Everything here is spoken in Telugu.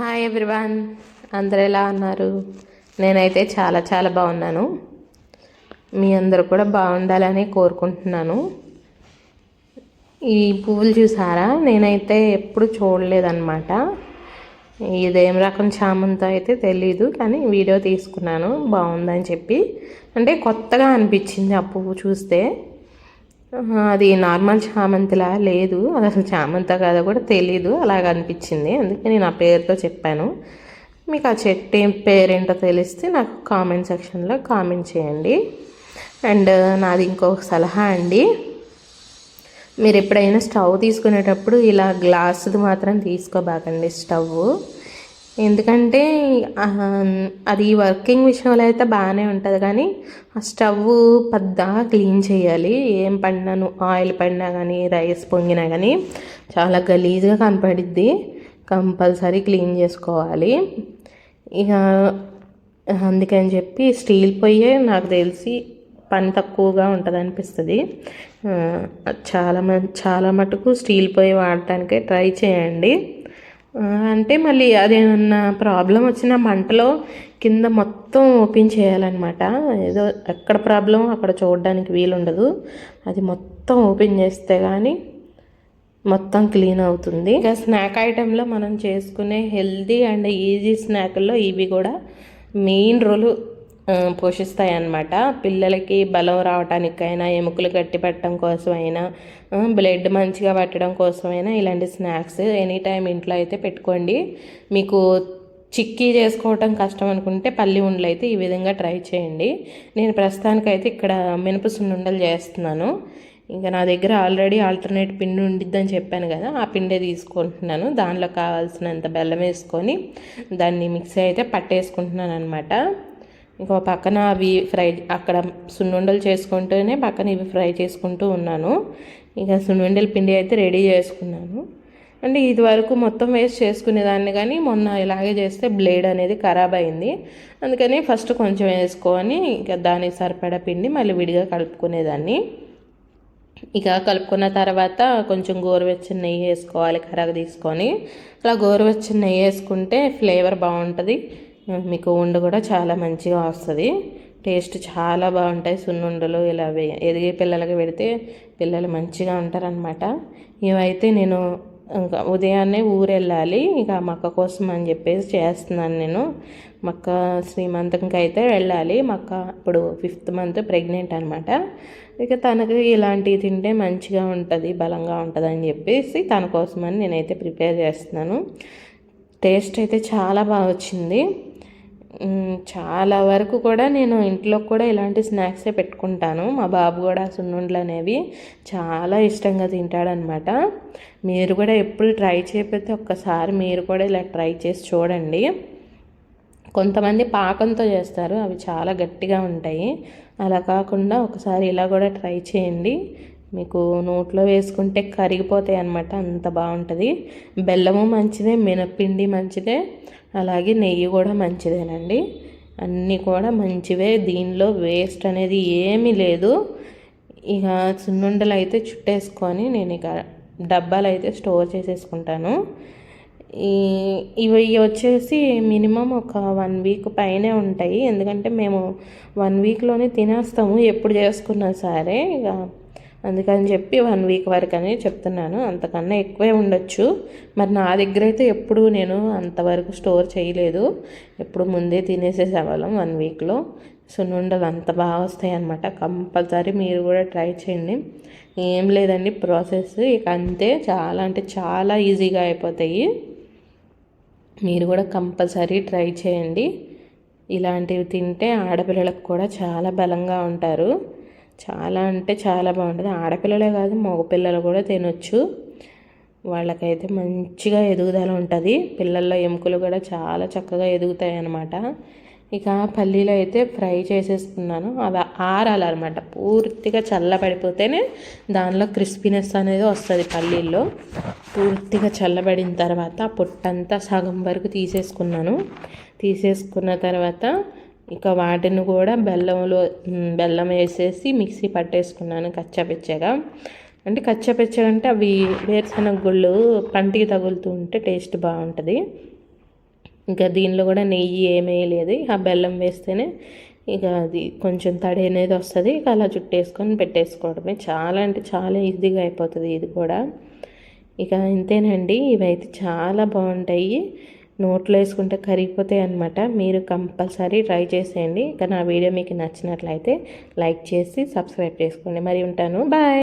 హాయ్ ఎవ్రీవన్ అందరు ఎలా ఉన్నారు? నేనైతే చాలా చాలా బాగున్నాను. మీ అందరూ కూడా బాగుండాలని కోరుకుంటున్నాను. ఈ పువ్వులు చూసారా? నేనైతే ఎప్పుడు చూడలేదన్నమాట. ఇదేం రకం చామంతో అయితే తెలీదు కానీ వీడియో తీసుకున్నాను. బాగుందని చెప్పి. అంటే కొత్తగా అనిపించింది ఆ పువ్వు చూస్తే. అది నార్మల్ చామంతిలా? లేదు. అది అసలు చామంతా కాదో కూడా తెలీదు. అలాగ అనిపించింది. అందుకే నేను ఆ పేరుతో చెప్పాను. మీకు ఆ చెట్టు ఏం పేరేంటో తెలిస్తే నాకు కామెంట్ సెక్షన్లో కామెంట్ చేయండి. అండ్ నాది ఇంకొక సలహా అండి. మీరు ఎప్పుడైనా స్టవ్ తీసుకునేటప్పుడు ఇలా గ్లాసుది మాత్రం తీసుకోబాకండి స్టవ్ ఎందుకంటే అది వర్కింగ్ విషయంలో అయితే బాగానే ఉంటుంది. కానీ ఆ స్టవ్ పెద్దగా క్లీన్ చేయాలి. ఏం పడినాను? ఆయిల్ పడినా కానీ రైస్ పొంగినా కానీ చాలా గలీజ్గా కనపడిద్ది. కంపల్సరీ క్లీన్ చేసుకోవాలి. ఇక అందుకని చెప్పి స్టీల్ పొయ్యే నాకు తెలిసి పని తక్కువగా ఉంటుంది అనిపిస్తుంది చాలా మ చాలా మటుకు స్టీల్ పొయ్యి వాడటానికే ట్రై చేయండి. అంటే మళ్ళీ అదేమన్నా ప్రాబ్లం వచ్చిన మంటలో కింద మొత్తం ఓపెన్ చేయాలన్నమాట. ఏదో ఎక్కడ ప్రాబ్లం అక్కడ చూడడానికి వీలుండదు. అది మొత్తం ఓపెన్ చేస్తే కానీ మొత్తం క్లీన్ అవుతుంది. ఇంకా స్నాక్ ఐటెంలో మనం చేసుకునే హెల్దీ అండ్ ఈజీ స్నాక్ల్లో ఇవి కూడా మెయిన్ రోలు పోషిస్తాయి అన్నమాట పిల్లలకి బలం రావడానికైనా ఎముకలు గట్టి పెట్టడం కోసమైనా బ్లడ్ మంచిగా పట్టడం కోసమైనా ఇలాంటి స్నాక్స్ ఎనీ టైం ఇంట్లో అయితే పెట్టుకోండి. మీకు చిక్కీ చేసుకోవటం కష్టం అనుకుంటే పల్లి ఉండలు అయితే ఈ విధంగా ట్రై చేయండి. నేను ప్రస్తుతానికైతే ఇక్కడ మినప సున్నుండలు చేస్తున్నాను. ఇంకా నా దగ్గర ఆల్రెడీ ఆల్టర్నేట్ పిండి ఉండిద్దని చెప్పాను కదా ఆ పిండే తీసుకుంటున్నాను. దానిలో కావాల్సినంత బెల్లం వేసుకొని దాన్ని మిక్సీ అయితే పట్టేసుకుంటున్నాను అనమాట ఇంకో పక్కన అవి ఫ్రై అక్కడ సున్నుండలు చేసుకుంటూనే పక్కన ఇవి ఫ్రై చేసుకుంటూ ఉన్నాను. ఇంకా సున్నుండల పిండి అయితే రెడీ చేసుకున్నాను. అంటే ఇది వరకు మొత్తం వేస్ట్ చేసుకునేదాన్ని కానీ మొన్న ఇలాగే చేస్తే బ్లేడ్ అనేది ఖరాబ్ అయింది. అందుకని ఫస్ట్ కొంచెం వేసుకొని ఇంకా దానికి సరిపడా పిండి మళ్ళీ విడిగా కలుపుకునేదాన్ని. ఇక కలుపుకున్న తర్వాత కొంచెం గోరువెచ్చని నెయ్యి వేసుకోవాలి కరగ తీసుకొని. అలా గోరువెచ్చని నెయ్యి వేసుకుంటే ఫ్లేవర్ బాగుంటుంది. మీకు ఉండ కూడా చాలా మంచిగా వస్తుంది. టేస్ట్ చాలా బాగుంటాయి. సున్నుండలు ఇలా ఎదిగే పిల్లలకి పెడితే పిల్లలు మంచిగా ఉంటారనమాట ఇవైతే నేను ఇంకా ఉదయాన్నే ఊరు వెళ్ళాలి ఇక మక్క కోసం అని చెప్పేసి చేస్తున్నాను నేను. మక్క శ్రీమంతంకి అయితే వెళ్ళాలి. మక్క ఇప్పుడు ఫిఫ్త్ మంత్ ప్రెగ్నెంట్ అనమాట ఇక తనకి ఇలాంటివి తింటే మంచిగా ఉంటుంది బలంగా ఉంటుంది అని చెప్పేసి తన కోసమని నేనైతే ప్రిపేర్ చేస్తున్నాను. టేస్ట్ అయితే చాలా బాగా వచ్చింది. చాలా వరకు కూడా నేను ఇంట్లో కూడా ఇలాంటి స్నాక్సే పెట్టుకుంటాను. మా బాబు కూడా సున్నుండలు అనేవి చాలా ఇష్టంగా తింటాడనమాట. మీరు కూడా ఎప్పుడు ట్రై చేయకపోతే ఒక్కసారి మీరు కూడా ఇలా ట్రై చేసి చూడండి. కొంతమంది పాకంతో చేస్తారు అవి చాలా గట్టిగా ఉంటాయి. అలా కాకుండా ఒకసారి ఇలా కూడా ట్రై చేయండి. మీకు నోట్లో వేసుకుంటే కరిగిపోతాయి అన్నమాట అంత బాగుంటుంది. బెల్లము మంచిదే మినప్పిండి మంచిదే. అలాగే నెయ్యి కూడా మంచిదేనండి. అన్నీ కూడా మంచివే. దీనిలో వేస్ట్ అనేది ఏమీ లేదు. ఇక సున్నుండలు అయితే చుట్టేసుకొని నేను ఇక డబ్బాలు అయితే స్టోర్ చేసేసుకుంటాను. ఈ ఇవి వచ్చేసి మినిమం ఒక వన్ వీక్ పైనే ఉంటాయి. ఎందుకంటే మేము వన్ వీక్లోనే తినేస్తాము. ఎప్పుడు చేసుకున్నా సరే. ఇక అందుకని చెప్పి వన్ వీక్ వరకు అని చెప్తున్నాను. అంతకన్నా ఎక్కువే ఉండొచ్చు. మరి నా దగ్గర అయితే ఎప్పుడు నేను అంతవరకు స్టోర్ చేయలేదు. ఎప్పుడు ముందే తినేసేసేవాళ్ళం వన్ వీక్లో. సున్నుండలు అంత బాగా వస్తాయి అన్నమాట కంపల్సరీ మీరు కూడా ట్రై చేయండి. ఏం లేదండి ప్రాసెస్. ఇక అంతే చాలా అంటే చాలా ఈజీగా అయిపోతాయి. మీరు కూడా కంపల్సరీ ట్రై చేయండి. ఇలాంటివి తింటే ఆడపిల్లలకు కూడా చాలా బలంగా ఉంటారు. చాలా అంటే చాలా బాగుంటుంది. ఆడపిల్లలే కాదు మగపిల్లలు కూడా తినొచ్చు. వాళ్ళకైతే మంచిగా ఎదుగుదల ఉంటుంది. పిల్లల్లో ఎముకలు కూడా చాలా చక్కగా ఎదుగుతాయి అన్నమాట. ఇక పల్లీలు అయితే ఫ్రై చేసేసుకున్నాను. అవి ఆరాలన్నమాట. పూర్తిగా చల్లబడిపోతేనే దానిలో క్రిస్పీనెస్ అనేది వస్తుంది పల్లీల్లో. పూర్తిగా చల్లబడిన తర్వాత పొట్టంతా సగం వరకు తీసేసుకున్నాను. తీసేసుకున్న తర్వాత ఇక వాటిని కూడా బెల్లంలో బెల్లం వేసేసి మిక్సీ పట్టేసుకున్నాను కచ్చాపిచ్చగా. అంటే కచ్చాపిచ్చగా అంటే అవి వేరుశనగ గుళ్ళు పంటికి తగులుతూ ఉంటే టేస్ట్ బాగుంటుంది. ఇంకా దీనిలో కూడా నెయ్యి ఏమీ లేదు. ఆ బెల్లం వేస్తేనే ఇక అది కొంచెం తడి అనేది వస్తుంది. ఇక అలా చుట్టేసుకొని పెట్టేసుకోవడమే. చాలా అంటే చాలా ఈజీగా అయిపోతుంది ఇది కూడా. ఇక ఇంతేనండి. ఇవైతే చాలా బాగుంటాయి. నోట్లో వేసుకుంటే కరిగిపోతాయి అనమాట మీరు కంపల్సరీ ట్రై చేసేయండి. ఇక నా వీడియో మీకు నచ్చినట్లయితే లైక్ చేసి సబ్స్క్రైబ్ చేసుకోండి. మరి ఉంటాను. బాయ్.